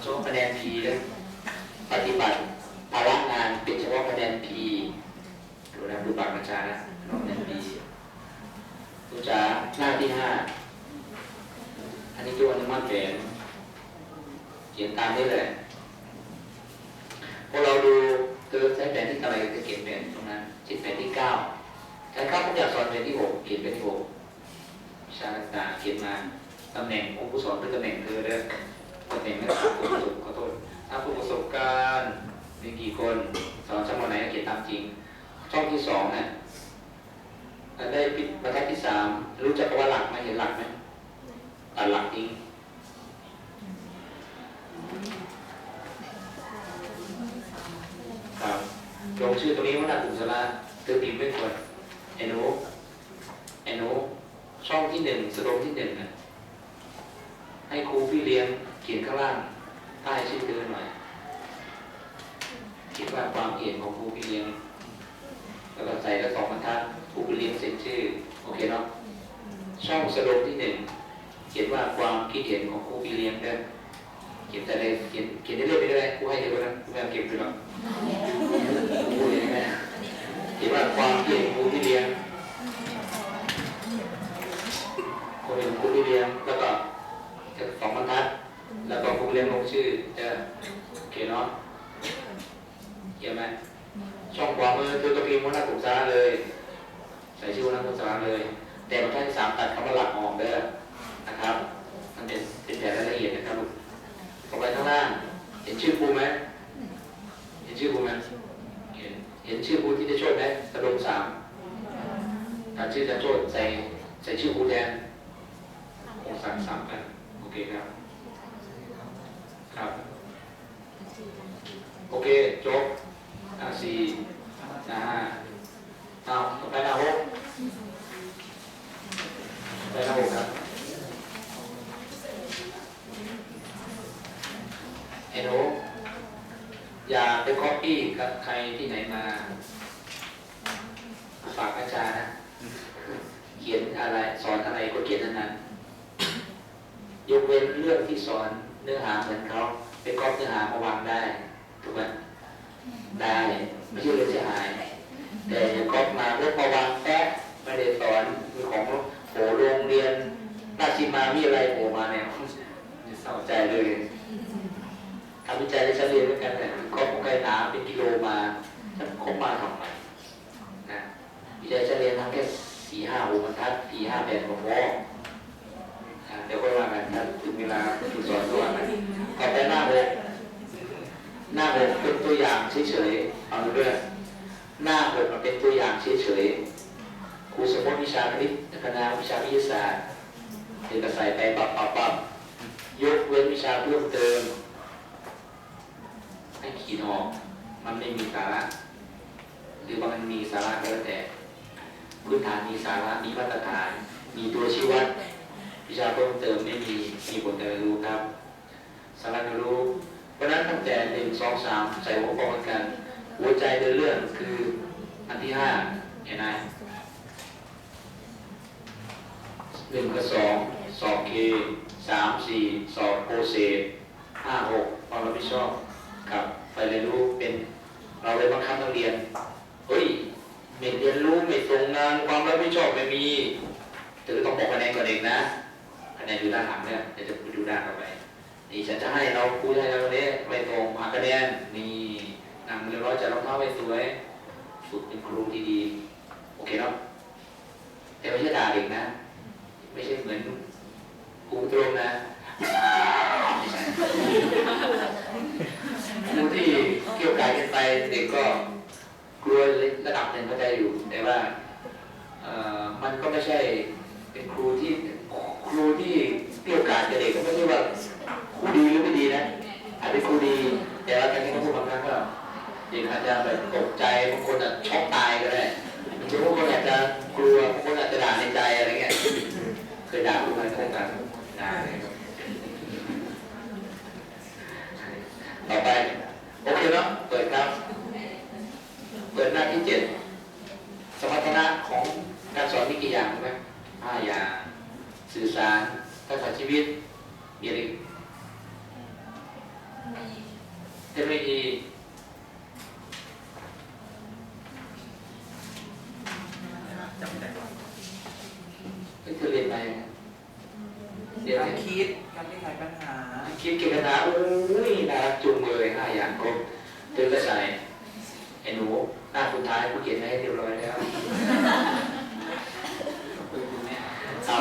เฉพาะคะแนน P นะปฏิบัติภาระงานเป็นเฉพาะคะแนน P ดูนะดูปากประชานะน้องคะแนน P ดูจ๋าหน้าที่ห้าอันนี้ตัวอนุมัติแผนเขียนตามนี้เลยพอเราดูเธอใช้แผนที่เท่าไรจะเขียนแผนตรงนั้นจิตแผนที่เก้าใช้ข้าวผมอยากสอนแผนที่หกเขียนแผนที่หกชาตาเขียนมาตำแหน่งองค์ผู้สอนเป็นตำแหน่งเธอเด้อ ตำแหน่งไม่ต้องผู้ประสบขอโทษถ้าผู้ประสบการณ์มีกี่คนสอนชั้นไหนเขียนตามจริง ช่องที่สองเนี่ยได้ปิดบรรทัดที่สามรู้จักคำว่าหลักไหมเห็นหลักไหมตัดหลักทิ้งครับลงชื่อตรงนี้ว่าหน้ากลุ่มสาระเติมพิมพ์ไม่ควรไอ้หนูไอ้หนูช่องที่หนึ่งสโลงที่หนึ่งนะให้ครูพี่เลี้ยง ขียนข้างล่างใต้ชื่อเธอหน่อยคิดว่าความเห็นของครูพี่เลี้ยงแล้วก็ใส่แล้วสองบรรทัดครูพี่เลี้ยงเซ็นชื่อโอเคเนาะช่องสโลงที่หนึ่งเขียนว่าความคิดเห็นของครูพี่เลี้ยงเด้เขียนแต่เลยเขียนเขียนได้เรื่อยไปเรื่อยครูให้เยอะนะครูไม่เอาเก็บไปหรอกครูเห็นไหมเขียนว่าความเห็นครูพี่เลี้ยงคนเป็นครูพี่เลี้ยงแล้วก็สองบรรทัด แล้วก็ครูพี่เลี้ยงลงชื่อเจะโอเคเนาะเขียนไหมช่องขวามือคือตัวพิมพ์วัฒนศึกษาเลย ใส่ชื่อวัฒนศึกษาเลย แต่บรรทัดที่สามตัดคำว่าหลักออกเด้อนะครับ มันเป็นเป็นแผนรายละเอียดนะครับลูกต่อไปข้างล่าง เห็นชื่อครูไหมเห็นชื่อครูไหมเห็นเห็นชื่อครูที่จะโชดไหมกระดงสามตัดชื่อจะโชดใส่ใส่ชื่อครูแทนคงสั่งสามกันโอเคครับ ครับ โอเค จบหน้าสี่หน้าห้าเอาต่อไปหน้าหกไปหน้าหกครับไอ้หนูอย่าไปคอปปี้กับใครที่ไหนมา ฝากอาจารย์นะ เขียนอะไรสอนอะไรก็เขียนนั้นนั้นยกเว้นเรื่องที่สอน นื้อหาเหมือนเขาไปก๊อปเนื้อหามาวางได้ถูกไหมได้ไม่ใช่เรื่องเสียหายแต่อย่าก๊อปมาเรื่องมาวางแป๊ะไม่ได้สอนคือของโหโรงเรียนราชิมาวิทยาลัยโผล่มาเนี่ยเศร้าใจเลยทำวิจัยในชั้นเรียนด้วยกันเนี่ยก๊อปของใครหนาเป็นกิโลมาจะคบมาทำไมนะวิจัยชั้นเรียนทำแค่สี่ห้าหกบรรทัดสี่ห้าแผ่นของวอ เดี๋ยวค่อยว่ากันถ้าถึงเวลาฝึกสอนก็ว่ากันต่อไปหน้าเลยหน้าหกเป็นตัวอย่างเฉยๆเอาดูด้วยหน้าหกมันเป็นตัวอย่างเฉยๆครูสมมติวิชาคณิตคณะวิชาวิทยาศาสตร์เอกใส่ไปปับปับปับยกเว้นวิชาเพิ่มเติมให้ขีดออกมันไม่มีสาระหรือว่ามันมีสาระก็แล้วแต่พื้นฐานมีสาระมีมาตรฐาน มีตัวชี้วัด วิชาเพิ่มเติมไม่มีมีผลแต่รู้ครับสาระก็รู้เพราะนั้นตั้งแต่หนึ่งสองสามใส่หัวข้อเหมือนกัน หัวใจเดินเรื่องคืออันที่ห้าเห็นไหมหนึ่งกับสองสองเคสามสี่สองโปรเซห้าหกความรับผิดชอบครับไปเรียนรู้เป็นเราเลยบังคับนักเรียนเฮ้ยไม่เรียนรู้ไม่ส่งงานความรับผิดชอบไม่มีเธอต้องบอกคะแนนก่อนเองนะ คะแนนอยู่ด้านหลังเนี่ยเดี๋ยวจะดูด้านต่อไปนี่ฉันจะให้เราคุยให้เราเนี่ยไปตรงหาคะแนนนี่นั่งเรียบร้อยจัดรองเท้าไวสวยฝึกเป็นครูที่ดีโอเคเนาะแต่ไม่ใช่ด่าเด็กนะ ไม่ใช่เหมือนครูตรงนะครูที่เกี่ยวกายกันไปเด็กก็กลัวระดับหนึ่งเข้าใจอยู่แต่ว่าเอ่อมันก็ไม่ใช่เป็นครูที่ ครูที่เกี่ยวกายกับเด็กก็ไม่ใช่ว่าครูดีหรือไม่ดีนะอาจเป็นครูดี แต่ว่าการที่เขาพูดบางครั้งก็เด็กอาจจะแบบตกใจบางคนอาจช็อกตายก็ได้บางคนอาจจะกลัวบางคนอาจจะด่าในใจอะไรเงี้ยเคยด่าครูไหมเคยด่าด่าเลยต่อไปโอเคเนาะเปิดครับ เปิดหน้าที่เจ็ดสมรรถนะของการสอนมีกี่อย่างรู้ไหมห้าอย่าง สื่อสารทักษะชีวิตมีอะไรเทคโนโลยีจำไม่ได้ก็คือเรียนไปเรียนการคิดการแก้ไขปัญหา คิดเกี่ยวกับน้ำอ้ยนะจุงมือเลยห้าอย่างครบตื่นกระสายไอ้หนูหน้าคุณท้ายผู้เขียนให้เรียบร้อยแล้วเอา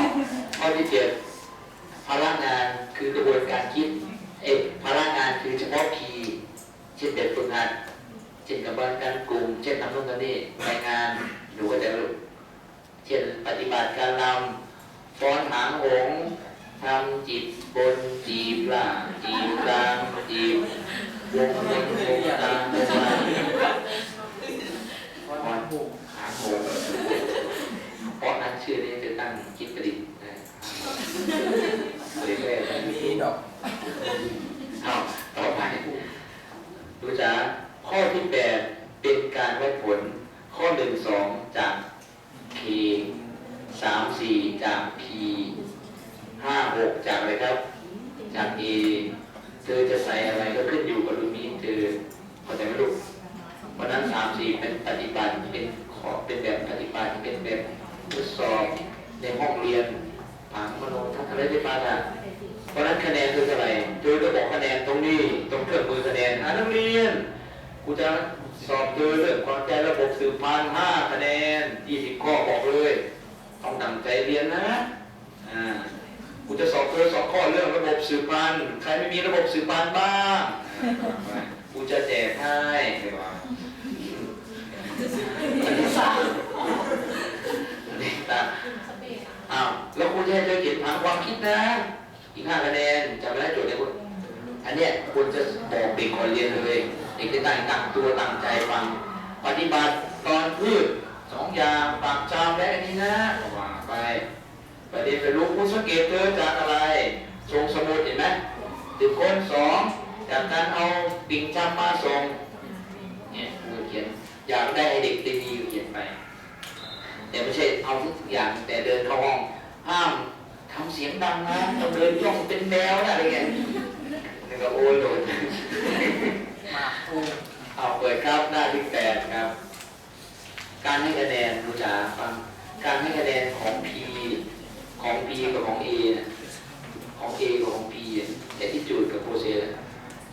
ข้อที่เจ็ดพลังงานคือกระบวนการคิดเอ๊ะพลังงานคือเฉพาะพีเช่นแบบฝึกงานเช่นกระบวนการกลุ่ม เช่นทำนู่นทำนี่รายงานหรือว่าจะรู้เช่นปฏิบัติการนำฟ้อนหางหงส์ทำจิตบนจีบล่างจีบกลางจีบวงเล็กวงกลางวงล่างเพราะมันบุกหางหงส์เพราะนั้นชื่อนี้จะตั้งคิดประดิษฐ์นะ เผยแร่ได้มีดอกเอาต่อไปดูจ้าข้อที่แปดเป็นการวัดผล ข้อหนึ่งสองจาก K สามสี่จาก P ห้าหกจากอะไรครับ จาก A เธอจะใส่อะไรก็ขึ้นอยู่กับลูกนี้เธอเข้าใจไหมลูกเพราะนั้นสามสี่เป็นปฏิบัติเป็นขอเป็นแบบปฏิบัติเป็นแบบทดสอบในห้องเรียน ผังมโนทัศน์อะไรได้ปาดะเพราะฉะนั้นคะแนนคือเท่าไหร่เธอจะบอกคะแนนตรงนี้ตรงเครื่องมือคะแนนอ่านักเรียนกูจะสอบเธอเรื่องความใจระบบสืบพันธ์ห้าคะแนนยี่สิบข้อบอกเลย ต้องตั้งใจเรียนนะอ่ากูจะสอบเธอสอบข้อเรื่องระบบสืบพันธ์ใครไม่มีระบบสืบพันธ์บ้างอ่ากูจะแจกให้ไม่ว่าอันนี้สามอันนี้ตาม อ้าวแล้วคุณจะให้เธอเขียนผังความคิดนะ อีกห้าคะแนนจำไม่ได้โจทย์เนี่ยคุณอันเนี้ยคุณจะบอกเด็กก่อนเรียนเลยเด็กจะตั้งตั้งตัวตั้งใจฟัง ปฏิบัติตอนพืชสองอย่างปากจามและอันนี้นะว่าไป ประเด็นไปรู้คุณสังเกตเธอจากอะไรทรงสมุดเห็นไหมติดคนสองจากการเอาปิงจำมาส่งเนี่ยคุณเขียนอยากได้เด็กได้ดีก็เขียนไป แต่ไม่ใช่เอาทุกอย่างแต่เดินเข้าห้องห้ามทำเสียงดังนะต้องเดินย่องเป็นแมวนะอะไรเงี้ยนี่ก็โอ้ยโดนหมากภูมิเอาเปิดครับหน้าที่แปดครับ การให้คะแนนดูจ๋าฟังการให้คะแนนของ P ของ P กับของ A นะของ A กับของ P แต่ที่จูดกับโปรเซส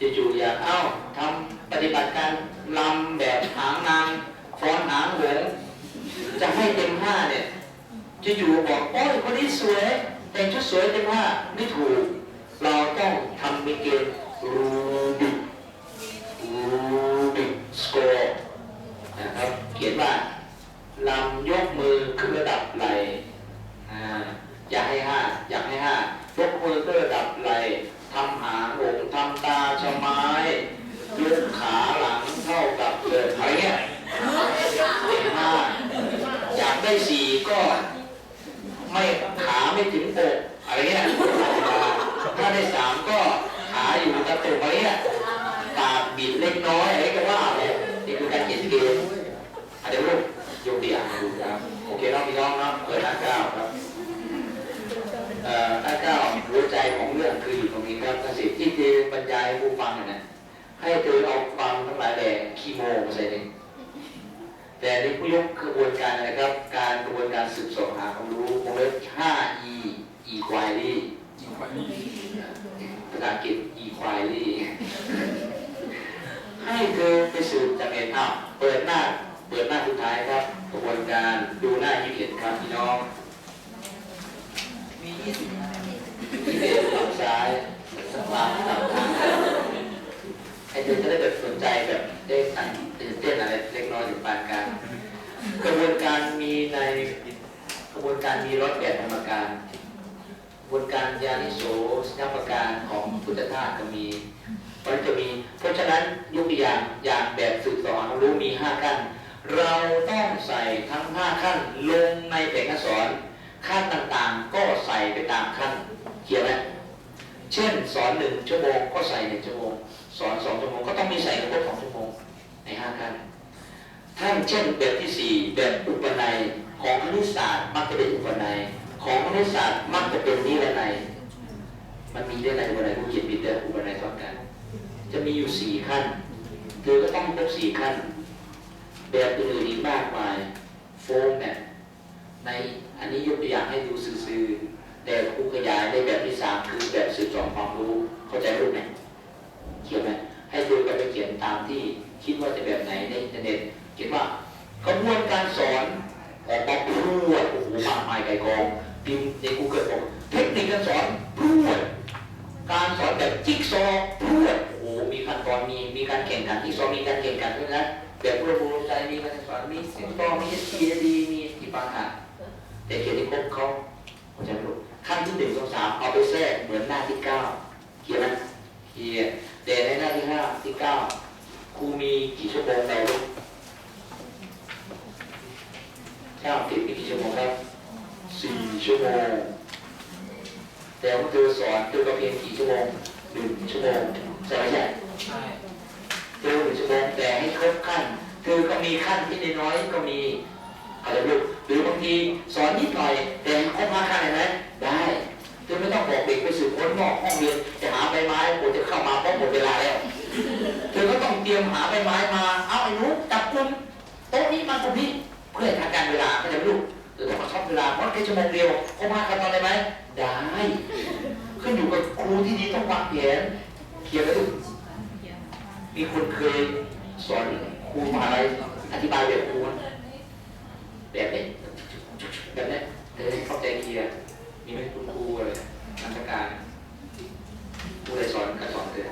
จะจูดอยากเอ้าทำปฏิบัติการลำแบบหางนางฟ้อนหางหงส์ จะให้เต็มห้าเนี่ย จะอยู่บอกโอ้ยคนนี้สวย แต่งชุดสวยเต็มห้าไม่ถูก เราต้องทำเป็นเกณฑ์รูบิก รูบิกสโกร์นะครับ เขียนว่าลำยกมือขึ้นระดับไหลอ่าอยากให้ห้าอยากให้ห้ายกมือขึ้นระดับไหลทำหางหงทำตาชะไม้ยกขาหลังเท่ากับเดินอะไรเงี้ยเป็นห้าอยากได้สี่ก็ไม่ขาไม่ถึงอกอะไรเงี้ยถ้าได้สามก็ขาอยู่กระตุกอะไรเงี้ย ปากบิดเล็กน้อยอะไรก็ว่าไปนี่คือการเขียนเกมอะเดี๋ยวลูกยกตัวอย่างมาดูครับ โอเคน้องพี่น้องเนาะเปิดหน้าเก้าครับเอ่อหน้าเก้าหัวใจของเรื่องคืออยู่ตรงนี้ครับท่านสิที่เธอบรรยาย ให้ผู้ฟังเนี่ยนะให้เธอเอาฟังทั้งหลายแหล่คีโมมาใส่ในแต่นี่ผู้ยกกระบวนการอะไรครับ การกระบวนการสืบสอบหาความรู้วงเล็บ 5e equality อีกคนนี้ภาษาอังกฤษ equality ให้เธอไปสืบจากเอ็นอ้าวเปิดหน้า เปิดหน้าสุดท้ายครับ กระบวนการดูหน้ายี่สิบเอ็ดครับพี่น้อง มียี่สิบห้ายี่สิบเอ็ดฝั่งซ้ายสว่า งฝั่งขวาให้เธอจะได้แบบสนใจแบบได้สั่นตื่นเต้นอะไรเล็กน้อยถึงปานกลางกระบวนการมีในกระบวนการมีรถแบบธรรมการกระบวนการยานิโสสนับประการของพุทธทาสก็มีมันจะมี เพราะฉะนั้นยกตัวอย่างอย่างแบบสืบสอนรู้มีห้าขั้น เราต้องใส่ทั้งห้าขั้นลงในแผงอักษรขั้นต่างๆ ก็ใส่ไปตามขั้นเขียนไหมเช่นสอนหนึ่งชั่วโมงก็ใส่หนึ่งชั่วโมง สอนสองชั่วโมงก็ต้องมีใส่กรบสองชั่วโมงในห้าขั้นท่านเช่นแบบที่สี่แบบอุปนัยของคณิตศาสตร์มักจะเป็นอุปนัยของคณิตศาสตร์มักจะเป็นนิรนัยมันมีนิรนัยอุปนัยผู้เขียนผิดเด้ออุปนัยซ้อนกัน จะมีอยู่สี่ขั้นเธอก็ต้องครบสี่ขั้น แบบอื่นอีกมากมายโฟมเนี่ยในอันนี้ยกตัวอย่างให้ดูซื่อๆแต่ครูขยายในแบบที่สามคือแบบสืบสอนความรู้เข้าใจรูปไหม เขียนไหมให้เธอก็ไปเขียนตามที่คิดว่าจะแบบไหนในอินเทอร์เน็ตเขียนว่ากระบวนการสอนออกมาพรวดโอ้โหมากมายไกลกองพิมพ์ใน Google บอกเทคนิคการสอนพรวดการสอนแบบจิ๊กซอพรวดโอ้โหมีขั้นตอนมีมีการแข่งขันจิ๊กซอมีการแข่งขันด้วยนะแบบรวบรวมใจมีการสอนมีสิบตอมีทีดีมีที่ปัญหาแต่เขียนที่ครบเขาเข้าใจไหมลูกขั้นที่หนึ่งสองสามเอาไปแทรกเหมือนหน้าที่เก้าเขียนไหมเขียน แต่ในหน้าที่ห้าที่เก้าครูมีกี่ชั่วโมงในลูกเก้าสิบมีกี่ชั่วโมงครับสี่ชั่วโมง แต่ว่าเธอสอนเธอก็เพียงกี่ชั่วโมงหนึ่งชั่วโมงใช่ไหมใช่ใช่เธอหนึ่งชั่วโมงแต่ให้ครบขั้นเธอก็มีขั้นที่น้อยๆก็มีอะไรลูกหรือบางทีสอนนิดหน่อยแต่ให้ครบห้าขั้นเห็นไหมได้ เธอไม่ต้องบอกเด็กไปสืบค้นนอกห้องเรียนจะหาใบไม้ผมจะเข้ามาเพราะหมดเวลาแล้วเธอก็ต้องเตรียมหาใบไม้มา เอาไอ้นุ๊กจับกลุ่มโต๊ะนี้มาตรงนี้เพื่อให้ทันการเวลาเข้าใจไหมลูกเธอต้องมาชอบเวลาเพราะแค่ชั่วโมงเดียวครบห้าขั้นตอนได้ไหมได้ขึ้นอยู่กับครูที่ดีต้องวางแผนเขียนไว้ลูกมีคนเคยสอนครูมาอะไรอธิบายแบบครูแบบนี้แบบนี้เธอเข้าใจเคลียร์ มีไหมคุณครูอะไรนักวิชาการครูอะไรสอนการสอนเธอ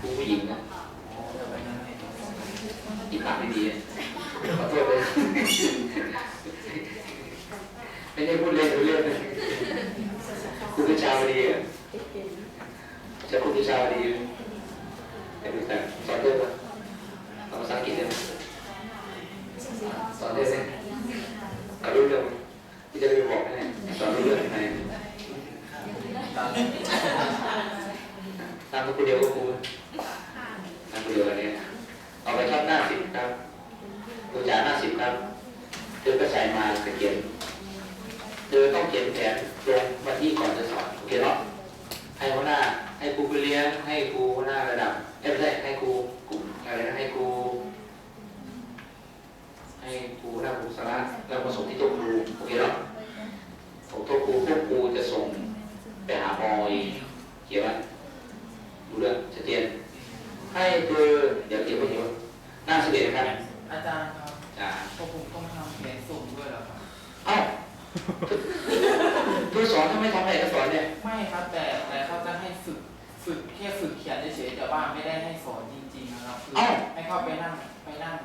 ครูผู้หญิงนะ เดี๋ยวไปนั่งให้ดู ที่ปากไม่ดีอะขอโทษเลยไม่ได้พูดเล่นเรื่องนะครูพิชาวดีอะจะครูพิชาวดีแต่ไม่แต่สอนเรื่องอะสอนภาษาอังกฤษได้ไหมสอนได้ไหมสอนรู้เรื่องไหมที่จะไปบอกให้สอนรู้เรื่องไหน ตาม ตามคนเดียวก็ครูตามคนเดียวกันเนี่ยเอาไปชอบหน้าสิบครับครูจ๋าหน้าสิบครับเธอก็ ใส่มาสเขียนเธอต้องเขียนแผนลงวันที่ก่อนจะสอนโอเคเนาะให้หัวหน้าให้ครูไปเลี้ยงให้ครูหัวหน้าระดับเอ้ยไม่ใช่ให้ครูกลุ่มอะไรนะให้ครู ให้ครูหัวหน้าครูสาระแล้วมาส่งที่โต๊ะครูโอเคเนาะส่งโต๊ะครูพวกครูจะส่งไปหาพอเองเขียนไว้ดูเรื่องชัดเจนให้เธอเดี๋ยวเขียนไว้เดี๋ยวหน้าสิบเอ็ดนะครับ อาจารย์ครับ อ่า พวกผมต้องทำแผนส่งด้วยเหรอครับ เอ้า เธอสอนทำไมทำอะไรก็สอนเนี่ยไม่ครับแต่แต่เขาจะให้ฝึกฝึกแค่ฝึกเขียนเฉยๆแต่ว่าไม่ได้ให้สอนจริงๆนะครับคือให้เข้าไปนั่งไปนั่ง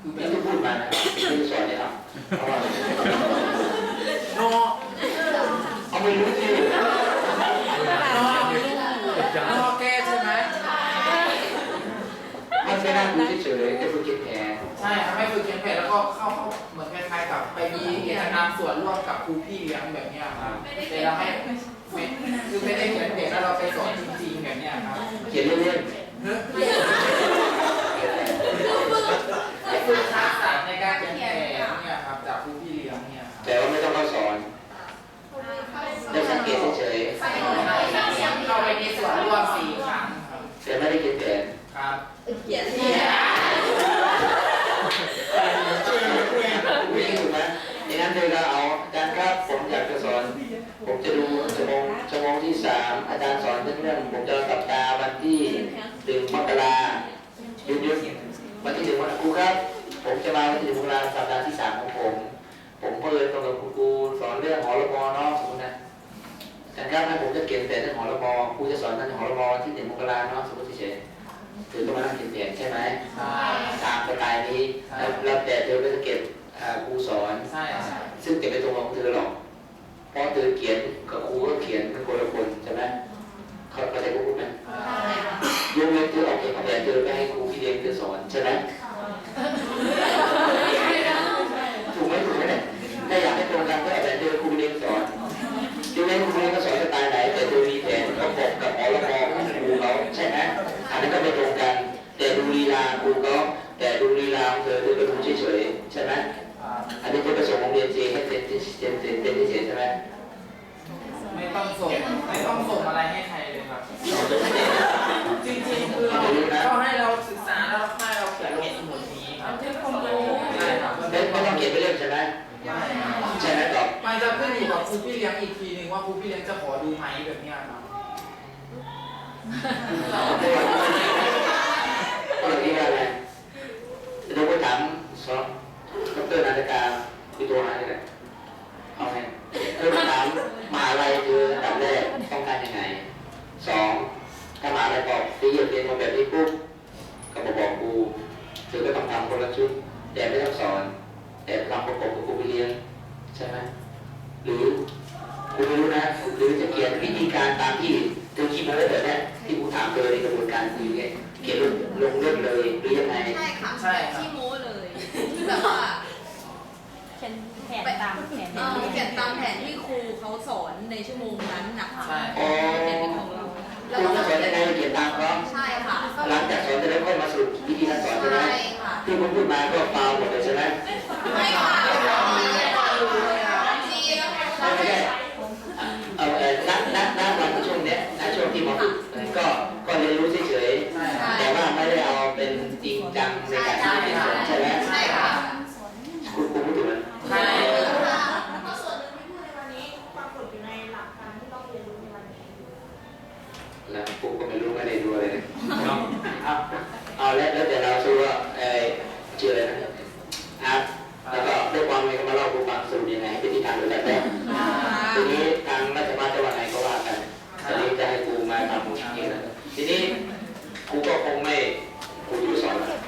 คือแบนี่บที่พูดมานะที่สอนเนี่ยครับเอาว่าโนเอาไม่รู้สิโนโนแก้ใช่ไหมมันไม่น่าดูเฉยๆแต่ฝึกคิดแผน ใช่ครับให้ฝึกเขียนแผนแล้วก็เข้าเข้าเหมือนคล้ายๆกับไปมีกิจกรรมส่วนร่วมกับครูพี่เลี้ยงแบบเนี้ยครับแต่เราให้ไม่คือไม่ได้เขียนแผนแล้วเราไปสอนจริงๆแบบเนี้ยครับ เขียนเล่นให้ฝึกทักษะในการเขียนแผนเนี่ยครับจากครูพี่เลี้ยงเนี่ยค ๆ รับ แต่ว่าไม่ต้องเข้าสอนได้สังเกตเฉย เข้าไปในส่วนร่วมสี่ครั้งครับ ๆแต่ไม่ได้คิดแผน ครับ เขียน ไม่ถูกไหมดังนั้นเธอก็เอาอาจารย์ครับผมอยากจะสอน ผมจะดูชั่วโมงชั่วโมงที่สามอาจารย์สอนเรื่องผมจะสัปดาห์วันที่หนึ่งมกราหยุดหยุดวันที่หนึ่งวันครูครับ ผมจะมาวันที่หนึ่งมกราสัปดาห์ที่สามของผม ผมเพิ่นตรงกับครูครูสอนเรื่องหอระบอเนาะสมมตินะอาจารย์ครับให้ผมจะเขียนแต่เรื่องหอระบอครูจะสอนเรื่องหอระบอวันที่หนึ่งมกราเนาะสมมติเฉยๆคือต้องมานั่งเขียนแผนใช่ไหมใช่ตามสไตล์นี้แล้วแล้วแต่เธอก็จะเก็บอ่าครูสอนใช่ใช่ซึ่งจะไม่ตรงกับเธอหรอกเพราะเธอเขียนกับครูก็เขียนเป็นคนละคนใช่ไหมเขาเข้าใจครูพูดไหมยกเว้นเธอออกเองแต่เธอไม่ให้ครูพี่เลี้ยงเธอสอนใช่ไหม ไม่ต้องส่งไม่ต้องส่งอะไรให้ใครเลยครับ จริงๆคือเราเขาให้เราศึกษาแล้วให้เราเขียนลงสมุดนี้ครับใช่ครับไม่ไม่ต้องเขียนไปเรื่อยใช่ไหมใช่ใช่ไหมตอบมันจะขึ้นอยู่กับครูพี่เลี้ยงอีกทีหนึ่งว่าครูพี่เลี้ยงจะขอดูไหมแบบเนี้ยครับก็เลยที่ว่าอะไรเราก็ถามสอบดรนาฬิกาคือตัวหาเลยแหละเอาไงเธอมาถาม มหาลัยคืออันดับแรกต้องการยังไงสองถ้ามหาลัยบอกที่เรียนมาแบบนี้ปุ๊บก็มาบอกครูเธอก็ต้องทำคนละชุดแต่ไม่ต้องสอน แต่ทำประกบกับครูไปเรียนใช่ไหมหรือครูไม่รู้นะหรือจะเขียนวิธีการตามที่เธอคิดมาไว้แบบนี้ที่ครูถามเธอในกระบวนการคุยไงเขียนลงลงเรื่องเลยหรือยังไงใช่ค่ะใช่ครับที่โม้เลยแบบว่าเขีย นแผนตามแผนเออเขียนตามแผนที่ครูเขาสอนในชั่วโมงนั้นนะคะใช่อ๋อแผนเป็นของเราครูจะสอนยังไงเขียนตามเขาใช่ค่ะหลังจากสอนจะได้ค่อยมาสรุปวิธีการสอนใช่ไหมใช่ค่ะที่ผมพูดมาก็ฟาวหมดเลยใช่ไหม ไม่ค่ะดีค่ะดีนะคะ ไม่ใช่เอาเออนักนักนักวันช่วงเนี้ยนักช่วงที่มาฝึกก็ก็เรียนรู้เฉย ใช่ครับ ๆแต่ว่าไม่ได้เอาเป็นจริงจังในการที่จะสอนใช่ไหม ใช่ค่ะ คุณครูพูดถูกไหม ใช่ ก็ส่วนหนึ่งที่พูดในวันนี้ปรากฏอยู่ในหลักการที่ต้องเรียนรู้ในวันนี้ แล้วผมก็ไม่รู้ไม่ได้ดูอะไรเลยเอาเอาแล้วแล้วเดี๋ยวเราสู้ว่าเออชื่ออะไรนะอาร์ตแล้วก็ด้วยความในมาเล่าให้ฟังสรุปยังไงให้วิธีการดูแลแรกทีนี้ทางรัฐบาลจะว่าไงก็ว่ากันทีนี้จะให้ครูมาทำจริงๆนะทีนี้ครูก็คงไม่ครูจะสอนแล้ว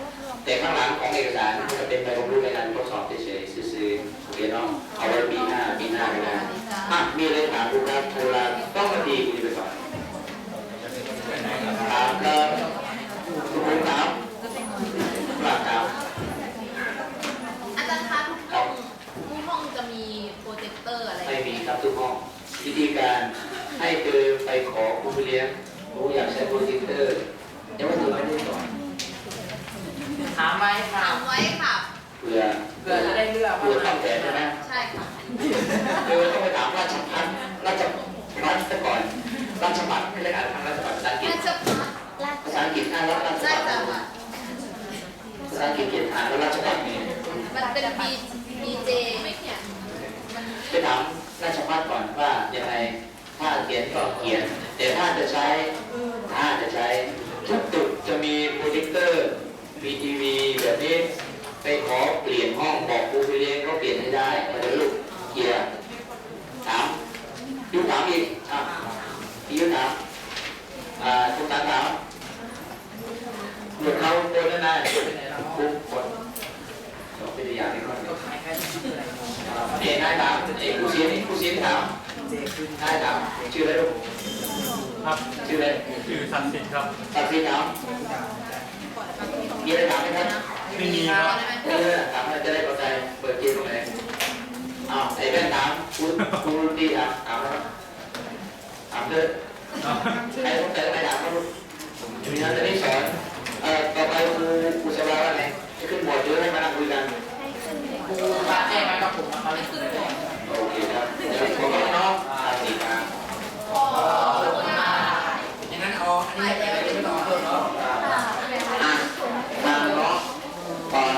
แต่ข้างหลังของเอกสารมันจะเป็นใบความรู้ในการทดสอบเฉยๆซื่อๆโอเคเนาะเอาไว้ปีหน้าปีหน้าก็ได้อะมีอะไรถามครูครับครูลาต้องนาทีครูจะไปสอนถามก็ครูถามปราบถาม อาจารย์คะทุกห้องทุกห้องจะมีโปรเจคเตอร์อะไร ไม่มีครับทุกห้อง วิธีการให้เธอไปขอครูเลี้ยงหนูอยากใช้โปรเจคเตอร์แต่ว่าเธอไม่ได้สอนถามไว้ค่ะถามไว้ค่ะเผื่อเพื่อจะได้เลือกเผื่อต้องแต่ใช่ไหมใช่ค่ะเธอต้องไปถามราชพัฒน์ราชพัฒน์ซะก่อนราชพัฒน์ไม่ได้อ่านทางราชพัฒน์ภาษาอังกฤษน่าจะพักภาษาอังกฤษอ่านว่าราชน่าพัฒจะน์ค่ะภาษาอังกฤษเขียนอ่านว่าราชพัฒน์นี่มันเป็น B B J ไม่เขียนมันไปถาม ราชพัฒน์ก่อนว่ายังไงถ้าเขียนก็เขียนแต่ถ้าจะใช้ถ้าจะใช้ ทุกจุดจะมีโปรเจคเตอร์มีทีวีแบบนี้ไปขอเปลี่ยนห้องบอกครูไปเรียนก็เปลี่ยนให้ได้มาเดี๋ยวลูกเคลียร์ถามยุคถามอีกอะพี่ยุคถามอ่าคุณตาถามหยุดเขาโดนแล้วนะ เนาะเอกนายถามเอกผู้เสียนี่ผู้เสียนี่ถามเจขึ้นนายถามชื่ออะไรลูกครับชื่ออะไรชื่อศักดิ์สิทธิ์ครับตัดสินถามมีอะไรถามไหมครับไม่มีครับไม่มีอะไรถามแล้วจะได้เข้าใจเปิดเกมตรงไหนอ้าวไอ้แว่นถามคุณคุณดีถามถามแล้วถามเลยใครต้องแต่ไม่ถามครับลูกมีนั้นจะได้สอนเอ่อต่อไปครูครูสบายว่าไงจะขึ้นบอร์ดหรือให้มา นั่งคุยกันครูมากับผมนะครับโอเคครับเดี๋ยวผมก็น้องตัดสินถามอย่างนั้นเอาอันนี้ไปเลยไม่ต้องเอเพิ่มเนาะอะทาเนาะก่อน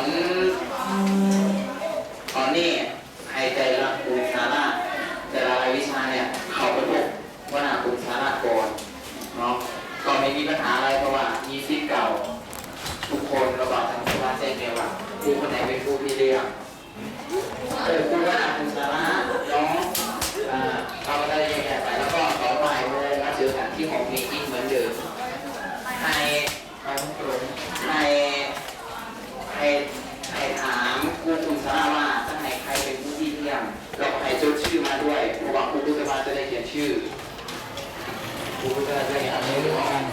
ก่อนนี้ใจรักคุณสาระแต่ละวิชาเนี่ยเข้าไปพบว่านาคุณสาระก่อนเนาะก็ไม่มีปัญหาอะไรเพราะว่ามีสิทเก่าทุกคนระหว่างทางสมาแจ้งเนี่ยวครูคนไหนเป็นครูพี่เลี้ยง เออครูว่าคุณสาระน้องอ่าเอาอะไรอย่างเงี้ยไปแล้วก็ต่อไปเลยมาเจอกันที่ห้องมีติ้งเหมือนเดิมให้ให้ให้ให้ให้ถามครูคุณสาราว่าจะให้ใครเป็นผู้ที่เลี้ยงเราก็ให้จดชื่อมาด้วยเพราะว่าครูพุทธบาลจะได้เขียนชื่อครูพุทธบาลจะได้เขียนชื่อ